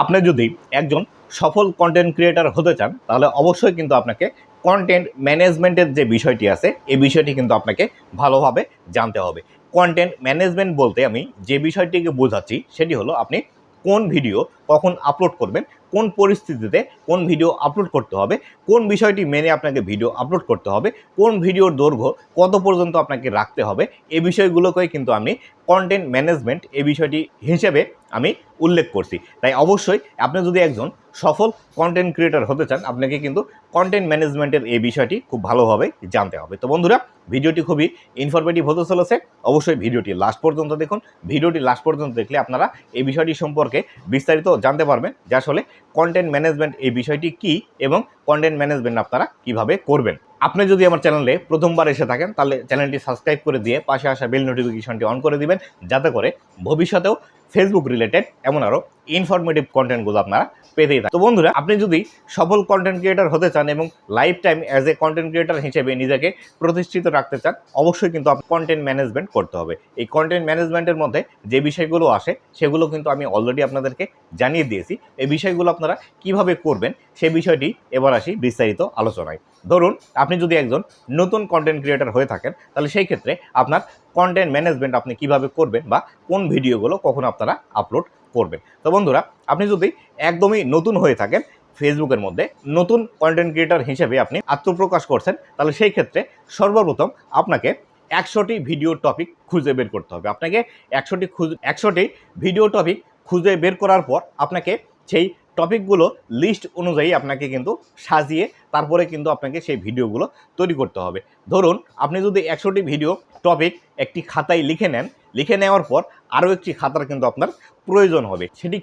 আপনি যদি একজন সফল কন্টেন্ট ক্রিয়েটার হতে চান, তাহলে অবশ্যই কিন্তু আপনাকে কন্টেন্ট ম্যানেজমেন্টের যে বিষয়টি আছে এই বিষয়টি কিন্তু আপনাকে ভালোভাবে জানতে হবে। কন্টেন্ট ম্যানেজমেন্ট বলতে আমি যে বিষয়টিকে বোঝাচ্ছি, সেটি হলো আপনি কোন ভিডিও কখন আপলোড করবেন, কোন পরিস্থিতিতে কোন ভিডিও আপলোড করতে হবে, কোন বিষয়টি মেনে আপনাকে ভিডিও আপলোড করতে হবে, কোন ভিডিওর দৈর্ঘ্য কত পর্যন্ত আপনাকে রাখতে হবে এই বিষয়গুলোকেই কিন্তু আমি কন্টেন্ট ম্যানেজমেন্ট এই বিষয়টি হিসেবে আমি উল্লেখ করছি। তাই অবশ্যই আপনি যদি একজন সফল কন্টেন্ট ক্রিয়েটার হতে চান, আপনাকে কিন্তু কন্টেন্ট ম্যানেজমেন্টের এই বিষয়টি খুব ভালোভাবে জানতে হবে। তো বন্ধুরা, ভিডিওটি খুবই ইনফরমেটিভ হতে চলেছে। অবশ্যই ভিডিওটি লাস্ট পর্যন্ত দেখুন। ভিডিওটি লাস্ট পর্যন্ত দেখলে আপনারা এই বিষয়টি সম্পর্কে বিস্তারিত জানতে পারবেন যে আসলে কন্টেন্ট ম্যানেজমেন্ট এই বিষয়টি কি এবং কন্টেন্ট ম্যানেজমেন্ট আপনারা কীভাবে করবেন। আপনি যদি আমার চ্যানেলে প্রথমবার এসে থাকেন, তাহলে চ্যানেলটি সাবস্ক্রাইব করে দিয়ে পাশে আসা বেল নোটিফিকেশনটি অন করে দিবেন, যাতে করে ভবিষ্যতেও ফেসবুক রিলেটেড এমন আরও ইনফরমেটিভ কন্টেন্টগুলো আপনারা পেতেই থাকেন। তো বন্ধুরা, আপনি যদি সফল কন্টেন্ট ক্রিয়েটার হতে চান এবং life time as a content creator হিসেবে নিজেকে প্রতিষ্ঠিত রাখতে চান, অবশ্যই কিন্তু আপনি কন্টেন্ট ম্যানেজমেন্ট করতে হবে। এই কন্টেন্ট ম্যানেজমেন্টের মধ্যে যে বিষয়গুলো আসে, সেগুলো কিন্তু আমি অলরেডি আপনাদেরকে জানিয়ে দিয়েছি। এই বিষয়গুলো আপনারা কীভাবে করবেন, সে বিষয়টি এবার আসি বিস্তারিত আলোচনায়। ধরুন, আপনি যদি একজন নতুন কন্টেন্ট ক্রিয়েটার হয়ে থাকেন, তাহলে সেই ক্ষেত্রে আপনার কন্টেন্ট ম্যানেজমেন্ট আপনি কীভাবে করবেন বা কোন ভিডিওগুলো কখন আপনারা আপলোড করবেন। তো বন্ধুরা, আপনি যদি একদমই নতুন হয়ে থাকেন, ফেসবুকের মধ্যে নতুন কন্টেন্ট ক্রিয়েটার হিসেবে আপনি আত্মপ্রকাশ করছেন, তাহলে সেই ক্ষেত্রে সর্বপ্রথম আপনাকে একশোটি ভিডিও টপিক খুঁজে বের করতে হবে। আপনাকে একশোটি খুঁজে, একশোটি ভিডিও টপিক খুঁজে বের করার পর আপনাকে সেই টপিকগুলো লিস্ট অনুযায়ী আপনাকে কিন্তু সাজিয়ে তারপরে কিন্তু আপনাকে সেই ভিডিওগুলো তৈরি করতে হবে। ধরুন, আপনি যদি একশোটি ভিডিও টপিক একটি খাতায় লিখে নেন, লিখে নেওয়ার পর আরও একটি খাতার কিন্তু আপনার প্রয়োজন হবে। সেটি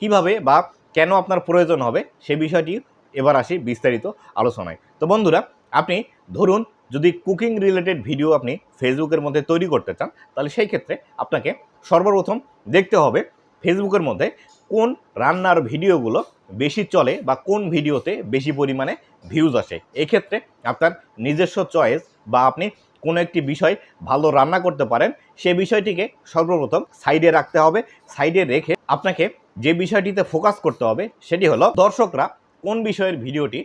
কীভাবে বা কেন আপনার প্রয়োজন হবে সে বিষয়টি এবার আসি বিস্তারিত আলোচনায়। তো বন্ধুরা, আপনি ধরুন, যদি কুকিং রিলেটেড ভিডিও আপনি ফেসবুকের মধ্যে তৈরি করতে চান, তাহলে সেই ক্ষেত্রে আপনাকে সর্বপ্রথম দেখতে হবে ফেসবুকের মধ্যে কোন রান্নার ভিডিওগুলো বেশি চলে বা কোন ভিডিওতে বেশি পরিমাণে ভিউজ আসে? এক্ষেত্রে আপনার নিজস্ব চয়েস বা আপনি কোনো একটি বিষয় ভালো রান্না করতে পারেন, সে বিষয়টিকে সর্বপ্রথম সাইডে রাখতে হবে। সাইডে রেখে আপনাকে যে বিষয়টিতে ফোকাস করতে হবে, সেটি হলো দর্শকরা কোন বিষয়ের ভিডিওটি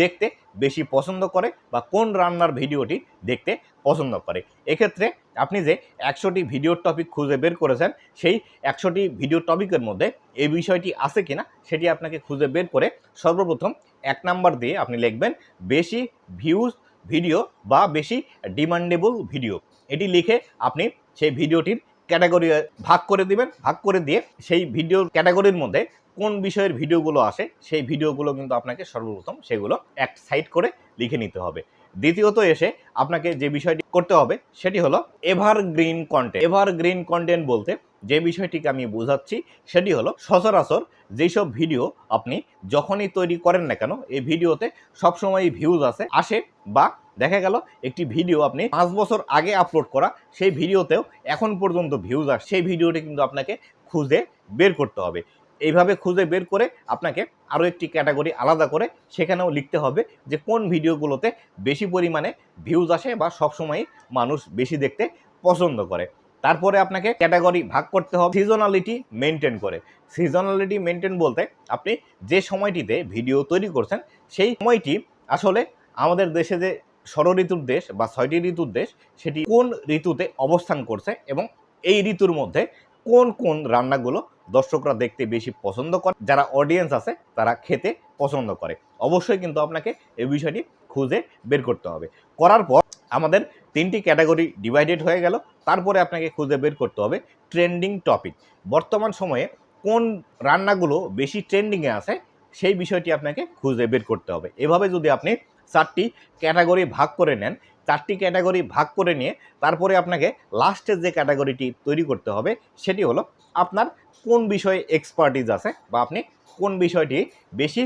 দেখতে বেশি পছন্দ করে বা কোন রান্নার ভিডিওটি দেখতে পছন্দ করে। এক্ষেত্রে আপনি যে একশোটি ভিডিওর টপিক খুঁজে বের করেছেন, সেই একশোটি ভিডিও টপিকের মধ্যে এই বিষয়টি আছে কিনা সেটি আপনাকে খুঁজে বের করে সর্বপ্রথম এক নাম্বার দিয়ে আপনি লিখবেন, বেশি ভিউজ ভিডিও বা বেশি ডিমান্ডেবল ভিডিও এটি লিখে আপনি সেই ভিডিওটির ক্যাটাগরি ভাগ করে দিবেন, ভাগ করে দিয়ে সেই ভিডিও ক্যাটাগরির মধ্যে কোন বিষয়ের ভিডিওগুলো আসে, সেই ভিডিওগুলো কিন্তু আপনাকে সর্বপ্রথম সেগুলো এক সাইড করে লিখে নিতে হবে। দ্বিতীয়ত এসে আপনাকে যে বিষয়টি করতে হবে সেটি হলো এভারগ্রিন কন্টেন্ট এভারগ্রিন কন্টেন্ট বলতে যে বিষয়টিকে আমি বোঝাচ্ছি সেটি হলো সচরাচর যেসব ভিডিও আপনি যখনই তৈরি করেন না কেন, এই ভিডিওতে সবসময় ভিউজ আছে আসে বা দেখা গেল একটি ভিডিও আপনি পাঁচ বছর আগে আপলোড করা, সেই ভিডিওতেও এখন পর্যন্ত ভিউজ আসে, সেই ভিডিওটি কিন্তু আপনাকে খুঁজে বের করতে হবে। এইভাবে খুঁজে বের করে আপনাকে আরও একটি ক্যাটাগরি আলাদা করে সেখানেও লিখতে হবে যে কোন ভিডিওগুলোতে বেশি পরিমাণে ভিউজ আসে বা সবসময়ই মানুষ বেশি দেখতে পছন্দ করে। তারপরে আপনাকে ক্যাটাগরি ভাগ করতে হবে সিজনালিটি মেনটেন করে। সিজনালিটি মেনটেন বলতে আপনি যে সময়টিতে ভিডিও তৈরি করছেন সেই সময়টি আসলে আমাদের দেশে যে ষড় ঋতুর দেশ বা ছয়টি ঋতুর দেশ সেটি কোন ঋতুতে অবস্থান করছে এবং এই ঋতুর মধ্যে কোন কোন রান্নাগুলো দর্শকরা দেখতে বেশি পছন্দ করে, যারা অডিয়েন্স আছে, তারা খেতে পছন্দ করে। অবশ্যই কিন্তু আপনাকে এই বিষয়টি খুঁজে বের করতে হবে। করার পর আমাদের তিনটি ক্যাটাগরি ডিভাইডেড হয়ে গেল, তারপরে আপনাকে খুঁজে বের করতে হবে ট্রেন্ডিং টপিক বর্তমান সময়ে কোন রান্নাগুলো বেশি ট্রেন্ডিংয়ে আছে, সেই বিষয়টি আপনাকে খুঁজে বের করতে হবে। এভাবে যদি আপনি চারটি ক্যাটাগরি ভাগ করে নেন চারটি ক্যাটাগরি ভাগ করে নিয়ে তারপরে আপনাকে লাস্টের যে ক্যাটাগরিটি তৈরি করতে হবে, সেটি হলো আপনার কোন বিষয়ে এক্সপার্টিজ আছে বা আপনি কোন বিষয়টি বেশি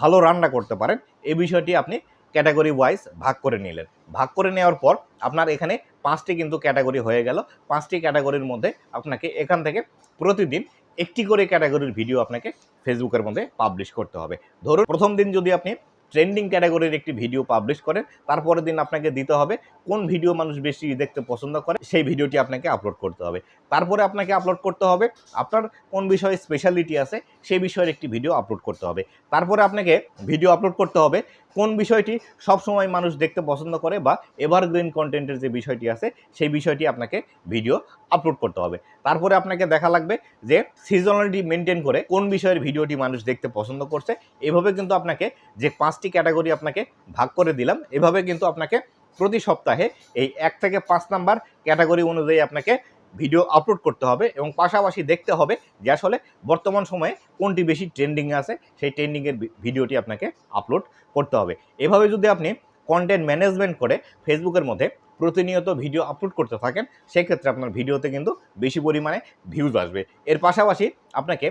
ভালো রান্না করতে পারেন, এই বিষয়টি আপনি ক্যাটাগরি ওয়াইজ ভাগ করে নিলেন। ভাগ করে নেওয়ার পর আপনার এখানে পাঁচটি কিন্তু ক্যাটাগরি হয়ে গেল। পাঁচটি ক্যাটাগরির মধ্যে আপনাকে এখান থেকে প্রতিদিন একটি করে ক্যাটাগরির ভিডিও আপনাকে ফেসবুকের মধ্যে পাবলিশ করতে হবে। ধরুন, প্রথম দিন যদি আপনি ট্রেন্ডিং ক্যাটাগরির একটি ভিডিও পাবলিশ করেন। তারপরের দিন আপনাকে দিতে হবে কোন ভিডিও মানুষ বেশি দেখতে পছন্দ করে, সেই ভিডিওটি আপনাকে আপলোড করতে হবে। তারপরে আপনাকে আপলোড করতে হবে। আপনার কোন বিষয়ে স্পেশালিটি আছে, সেই বিষয়ের একটি ভিডিও আপলোড করতে হবে। তারপরে আপনাকে ভিডিও আপলোড করতে হবে, কোন বিষয়টি সবসময় মানুষ দেখতে পছন্দ করে বা এভারগ্রিন কন্টেন্টের যে বিষয়টি আছে, সেই বিষয়টি আপনাকে ভিডিও আপলোড করতে হবে। তারপরে আপনাকে দেখা লাগবে যে সিজনালিটি মেনটেন করে কোন বিষয়ের ভিডিওটি মানুষ দেখতে পছন্দ করছে, এভাবে কিন্তু আপনাকে যে পাঁচটি ক্যাটাগরি আপনাকে ভাগ করে দিলাম, এভাবে কিন্তু আপনাকে প্রতি সপ্তাহে এই এক থেকে পাঁচ নাম্বার ক্যাটাগরি অনুযায়ী আপনাকে ভিডিও আপলোড করতে হবে এবং পাশাপাশি দেখতে হবে যে আসলে বর্তমান সময়ে কোনটি বেশি ট্রেন্ডিংয়ে আছে, সেই ট্রেন্ডিংয়ের ভিডিওটি আপনাকে আপলোড করতে হবে। এভাবে যদি আপনি কন্টেন্ট ম্যানেজমেন্ট করে ফেসবুকের মধ্যে প্রতিনিয়ত ভিডিও আপলোড করতে থাকেন, সেক্ষেত্রে আপনার ভিডিওতে কিন্তু বেশি পরিমাণে ভিউজ আসবে। এর পাশাপাশি আপনাকে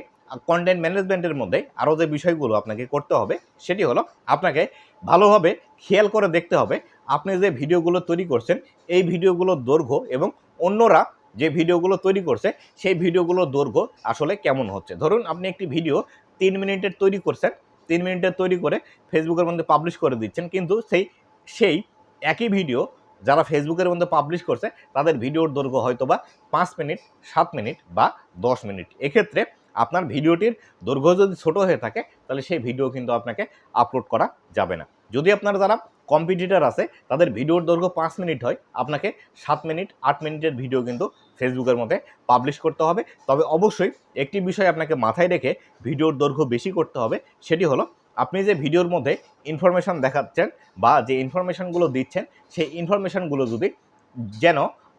কন্টেন্ট ম্যানেজমেন্টের মধ্যে আরও যে বিষয়গুলো আপনাকে করতে হবে, সেটি হলো আপনাকে ভালোভাবে খেয়াল করে দেখতে হবে, আপনি যে ভিডিওগুলো তৈরি করছেন, এই ভিডিওগুলোর দৈর্ঘ্য এবং অন্যরা যে ভিডিওগুলো তৈরি করছে, সেই ভিডিওগুলোর দৈর্ঘ্য আসলে কেমন হচ্ছে? ধরুন আপনি একটি ভিডিও তিন মিনিটের তৈরি করছেন, তিন মিনিটের তৈরি করে ফেসবুকের মধ্যে পাবলিশ করে দিচ্ছেন, কিন্তু সেই সেই একই ভিডিও যারা ফেসবুকের মধ্যে পাবলিশ করছে, তাদের ভিডিওর দৈর্ঘ্য হয়তো বা পাঁচ মিনিট, সাত মিনিট বা দশ মিনিট। এক্ষেত্রে আপনার ভিডিওটির দৈর্ঘ্য যদি ছোট হয়ে থাকে, তাহলে সেই ভিডিও কিন্তু আপনাকে আপলোড করা যাবে না। যদি আপনার যারা কম্পিটিটার আছে, তাদের ভিডিওর দৈর্ঘ্য পাঁচ মিনিট হয়, আপনাকে সাত মিনিট আট মিনিটের ভিডিও কিন্তু ফেসবুকের মধ্যে পাবলিশ করতে হবে। তবে অবশ্যই একটি বিষয় আপনাকে মাথায় রেখে ভিডিওর দৈর্ঘ্য বেশি করতে হবে, সেটি হলো আপনি যে ভিডিওর মধ্যে ইনফরমেশান দেখাচ্ছেন বা যে ইনফরমেশানগুলো দিচ্ছেন, সেই ইনফরমেশানগুলো যদি যেন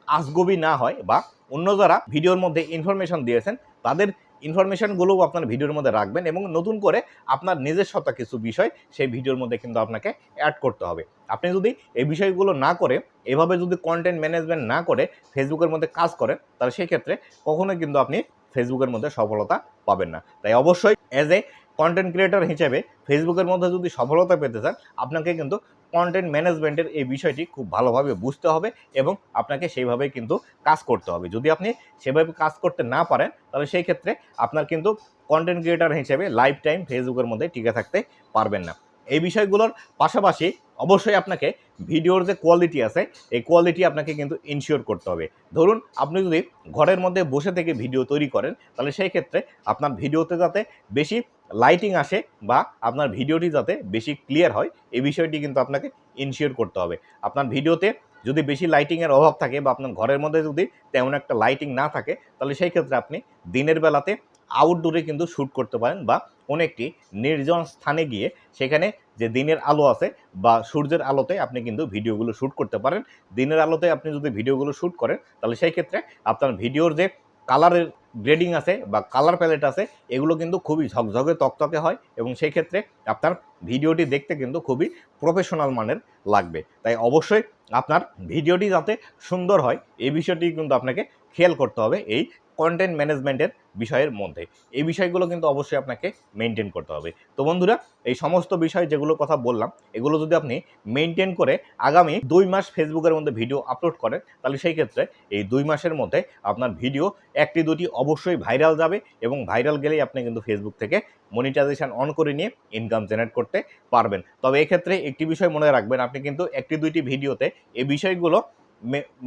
আজগবি না হয় বা অন্য যারা ভিডিওর মধ্যে ইনফরমেশান দিয়েছেন, তাদের ইনফরমেশানগুলোও আপনার ভিডিওর মধ্যে রাখবেন এবং নতুন করে আপনার নিজস্বতা কিছু বিষয় সেই ভিডিওর মধ্যে কিন্তু আপনাকে অ্যাড করতে হবে। আপনি যদি এই বিষয়গুলো না করে, এভাবে যদি কন্টেন্ট ম্যানেজমেন্ট না করে ফেসবুকের মধ্যে কাজ করেন, তাহলে সেই ক্ষেত্রে কখনোই কিন্তু আপনি ফেসবুকের মধ্যে সফলতা পাবেন না। তাই অবশ্যই অ্যাজ এ কন্টেন্ট ক্রিয়েটর হিসেবে ফেসবুকের মধ্যে যদি সফলতা পেতে চান, আপনাকে কিন্তু কন্টেন্ট ম্যানেজমেন্টের এই বিষয়টি খুব ভালোভাবে বুঝতে হবে এবং আপনাকে সেইভাবে কিন্তু কাজ করতে হবে। যদি আপনি সেভাবে কাজ করতে না পারেন, তাহলে সেই ক্ষেত্রে আপনার কিন্তু কন্টেন্ট ক্রিয়েটার হিসেবে লাইফ টাইম ফেসবুকের মধ্যে টিকে থাকতে পারবেন না। এই বিষয়গুলোর পাশাপাশি অবশ্যই আপনাকে ভিডিওর যে কোয়ালিটি আছে, এই কোয়ালিটি আপনাকে কিন্তু ইনশিওর করতে হবে। ধরুন, আপনি যদি ঘরের মধ্যে বসে থেকে ভিডিও তৈরি করেন, তাহলে সেই ক্ষেত্রে আপনার ভিডিওতে যাতে বেশি লাইটিং আসে বা আপনার ভিডিওটি যাতে বেশি ক্লিয়ার হয়, এই বিষয়টি কিন্তু আপনাকে ইনশিওর করতে হবে। আপনার ভিডিওতে যদি বেশি লাইটিংয়ের অভাব থাকে বা আপনার ঘরের মধ্যে যদি তেমন একটা লাইটিং না থাকে, তাহলে সেই ক্ষেত্রে আপনি দিনের বেলাতে আউটডোরে কিন্তু শ্যুট করতে পারেন বা কোনো একটি নির্জন স্থানে গিয়ে সেখানে যে দিনের আলো আছে বা সূর্যের আলোতে আপনি কিন্তু ভিডিওগুলো শ্যুট করতে পারেন। দিনের আলোতে আপনি যদি ভিডিওগুলো শ্যুট করেন, তাহলে সেই ক্ষেত্রে আপনার ভিডিওর যে কালারের গ্রেডিং আছে বা কালার প্যালেট আছে, এগুলো কিন্তু খুবই ঝকঝকে তকতকে হয় এবং সেই ক্ষেত্রে আপনার ভিডিওটি দেখতে কিন্তু খুবই প্রফেশনাল মানের লাগবে। তাই অবশ্যই আপনার ভিডিওটি যাতে সুন্দর হয়, এই বিষয়টি কিন্তু আপনাকে খেয়াল করতে হবে এই কন্টেন্ট ম্যানেজমেন্টের বিষয়ের মধ্যে। এই বিষয়গুলো কিন্তু অবশ্যই আপনাকে মেনটেন করতে হবে। তো বন্ধুরা, এই সমস্ত বিষয় যেগুলো কথা বললাম, এগুলো যদি আপনি মেনটেন করে আগামী দুই মাস ফেসবুকের মধ্যে ভিডিও আপলোড করেন, তাহলে সেই ক্ষেত্রে এই দুই মাসের মধ্যে আপনার ভিডিও একটি দুটি অবশ্যই ভাইরাল যাবে এবং ভাইরাল গেলেই আপনি কিন্তু ফেসবুক থেকে মনিটাইজেশন অন করে নিয়ে ইনকাম জেনারেট করতে পারবেন। তবে এক্ষেত্রে একটি বিষয় মনে রাখবেন, আপনি কিন্তু একটি দুইটি ভিডিওতে এই বিষয়গুলো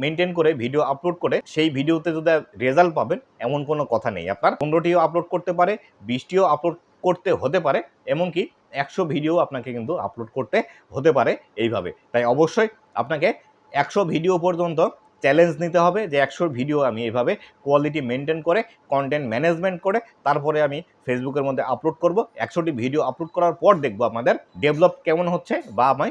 মেনটেন করে ভিডিও আপলোড করে সেই ভিডিওতে যদি রেজাল্ট পাবেন, এমন কোনো কথা নেই। আপনার পনেরোটিও আপলোড করতে পারে, বিশটিও আপলোড করতে হতে পারে, এমনকি একশো ভিডিও আপনাকে কিন্তু আপলোড করতে হতে পারে এইভাবে। তাই অবশ্যই আপনাকে একশো ভিডিও পর্যন্ত চ্যালেঞ্জ নিতে হবে যে একশো ভিডিও আমি এইভাবে কোয়ালিটি মেনটেন করে কন্টেন্ট ম্যানেজমেন্ট করে, তারপরে আমি ফেসবুকের মধ্যে আপলোড করব। একশোটি ভিডিও আপলোড করার পর দেখব আমাদের ডেভেলপ কেমন হচ্ছে বা আমি